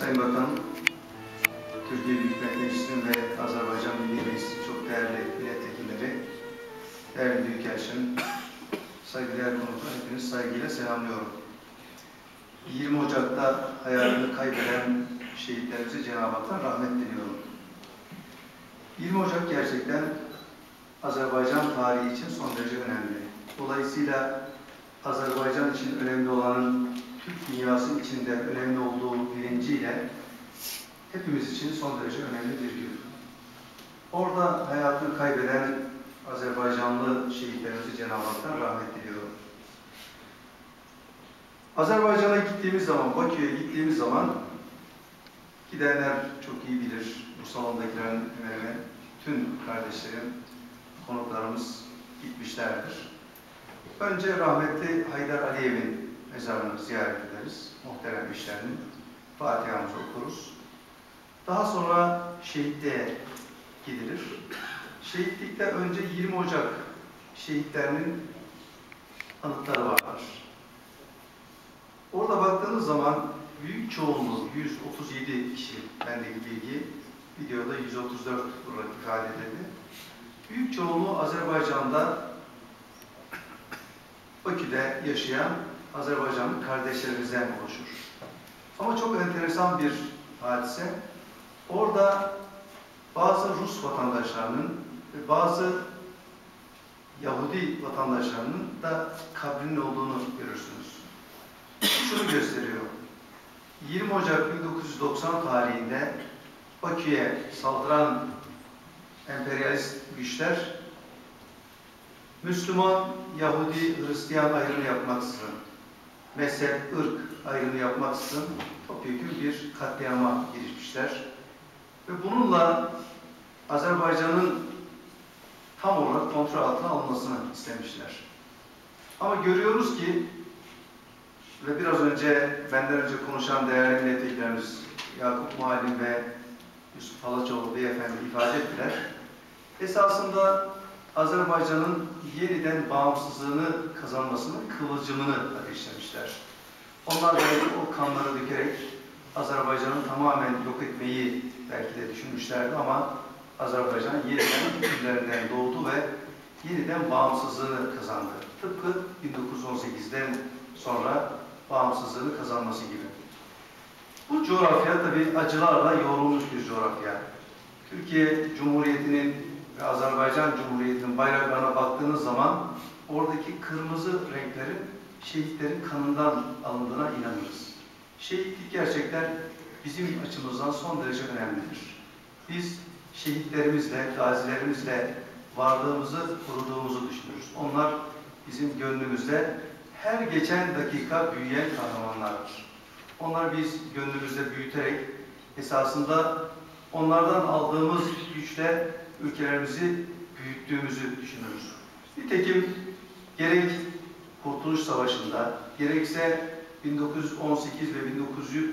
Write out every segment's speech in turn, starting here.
Sayın Bakanım, Türkiye Büyük Millet Meclisi'nin ve Azerbaycan Milli Meclisi'nin çok değerli milletvekilleri, değerli Büyükelçim, saygıdeğer konuklar, hepiniz saygıyla selamlıyorum. 20 Ocak'ta hayatını kaybeden şehitlerimize Cenab-ı Hak'tan rahmet diliyorum. 20 Ocak gerçekten Azerbaycan tarihi için son derece önemli. Dolayısıyla Azerbaycan için önemli olanın Türk dünyası içinde önemli olduğu bilinciyle hepimiz için son derece önemli bir gün. Orada hayatını kaybeden Azerbaycanlı şehitlerimizi Cenab-ı Hak'tan rahmet diliyorum. Azerbaycan'a gittiğimiz zaman, Bakü'ye gittiğimiz zaman gidenler çok iyi bilir. Bu salondakilerin hemen tüm kardeşlerim, konuklarımız gitmişlerdir. Önce rahmetli Haydar Aliyev'in mezarını ziyaret ederiz. Muhterem işlerinin Fatiha'mızı okuruz. Daha sonra şehitliğe gidilir. Şehitlikte önce 20 Ocak şehitlerinin anıtları vardır. Orada baktığınız zaman büyük çoğunluğu 137 kişi bendeki bilgi videoda 134 olarak ifade edildi. Büyük çoğunluğu Azerbaycan'da Bakü'de yaşayan Azerbaycanlı kardeşlerimizden oluşur. Ama çok enteresan bir hadise. Orada bazı Rus vatandaşlarının ve bazı Yahudi vatandaşlarının da kabrinin olduğunu görürsünüz. Şunu gösteriyor. 20 Ocak 1990 tarihinde Bakü'ye saldıran emperyalist güçler Müslüman, Yahudi, Hristiyan ayrımı yapmaksızın, mezhep, ırk ayrımı yapmaksızın topyekun bir katliama girişmişler. Ve bununla Azerbaycan'ın tam olarak kontrol altına alınmasını istemişler. Ama görüyoruz ki ve biraz önce benden önce konuşan değerli milletvekillerimiz Yakup Muhallim ve Yusuf Halaçoğlu beyefendi ifade ettiler. Esasında Azerbaycan'ın yeniden bağımsızlığını kazanmasının kıvılcımını ateşlemişler. Onlar belki o kanları dökerek Azerbaycan'ı tamamen yok etmeyi belki de düşünmüşlerdi ama Azerbaycan yeniden küllerinden doğdu ve yeniden bağımsızlığını kazandı. Tıpkı 1918'den sonra bağımsızlığını kazanması gibi. Bu coğrafya tabi acılarla yoğrulmuş bir coğrafya. Türkiye Cumhuriyeti'nin ve Azerbaycan Cumhuriyeti'nin bayraklarına baktığınız zaman oradaki kırmızı renklerin şehitlerin kanından alındığına inanırız. Şehitlik gerçekten bizim açımızdan son derece önemlidir. Biz şehitlerimizle, gazilerimizle varlığımızı koruduğumuzu düşünürüz. Onlar bizim gönlümüzde her geçen dakika büyüyen kahramanlardır. Onları biz gönlümüzde büyüterek esasında onlardan aldığımız güçle ülkelerimizi büyüttüğümüzü düşünürüz. Nitekim gerek Kurtuluş Savaşı'nda gerekse 1918 ve 1920,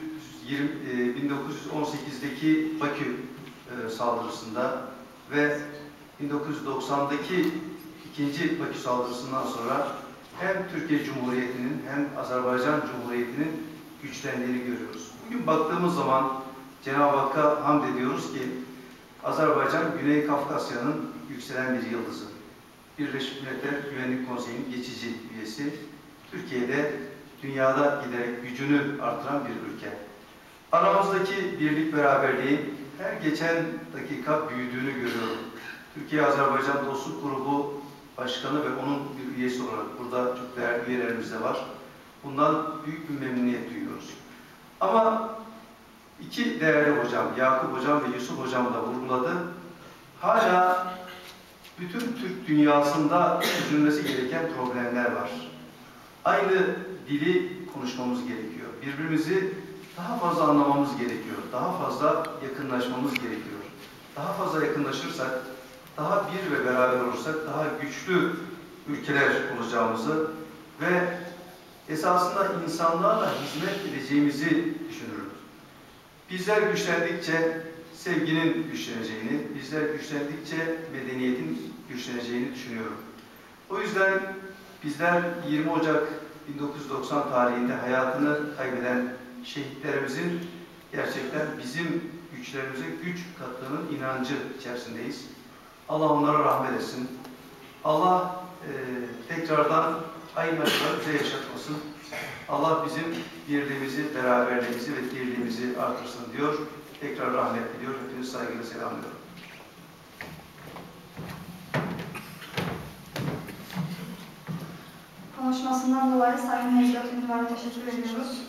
1918'deki Bakü e, saldırısında ve 1990'daki ikinci Bakü saldırısından sonra hem Türkiye Cumhuriyeti'nin hem Azerbaycan Cumhuriyeti'nin güçlendiğini görüyoruz. Bugün baktığımız zaman Cenab-ı Hakk'a hamd ediyoruz ki Azerbaycan Güney Kafkasya'nın yükselen bir yıldızı. Birleşmiş Milletler Güvenlik Konseyi'nin geçici üyesi. Türkiye'de dünyada giderek gücünü artıran bir ülke. Aramızdaki birlik beraberliği her geçen dakika büyüdüğünü görüyorum. Türkiye-Azerbaycan Dostluk Grubu Başkanı ve onun bir üyesi olarak burada çok değerli üyelerimiz de var. Bundan büyük bir memnuniyet duyuyoruz. Ama iki değerli hocam, Yakup hocam ve Yusuf hocam da vurguladı. Hala bütün Türk dünyasında çözülmesi gereken problemler var. Aynı dili konuşmamız gerekiyor. Birbirimizi daha fazla anlamamız gerekiyor. Daha fazla yakınlaşmamız gerekiyor. Daha fazla yakınlaşırsak, daha bir ve beraber olursak daha güçlü ülkeler olacağımızı ve esasında insanlarla hizmet edeceğimizi düşünürüm. Bizler güçlendikçe sevginin güçleneceğini, bizler güçlendikçe medeniyetin güçleneceğini düşünüyorum. O yüzden bizler 20 Ocak 1990 tarihinde hayatını kaybeden şehitlerimizin gerçekten bizim güçlerimize güç kattığının inancı içerisindeyiz. Allah onlara rahmet etsin. Allah e, tekrardan aynı acıları bize yaşatmasın. Allah bizim birliğimizi, beraberliğimizi ve dirliğimizi artırsın diyor. Tekrar rahmet diliyor. Hepinizi saygıyla selamlıyorum. Konuşmasından dolayı Sayın Necdet Ünlü'ye teşekkür ediyoruz.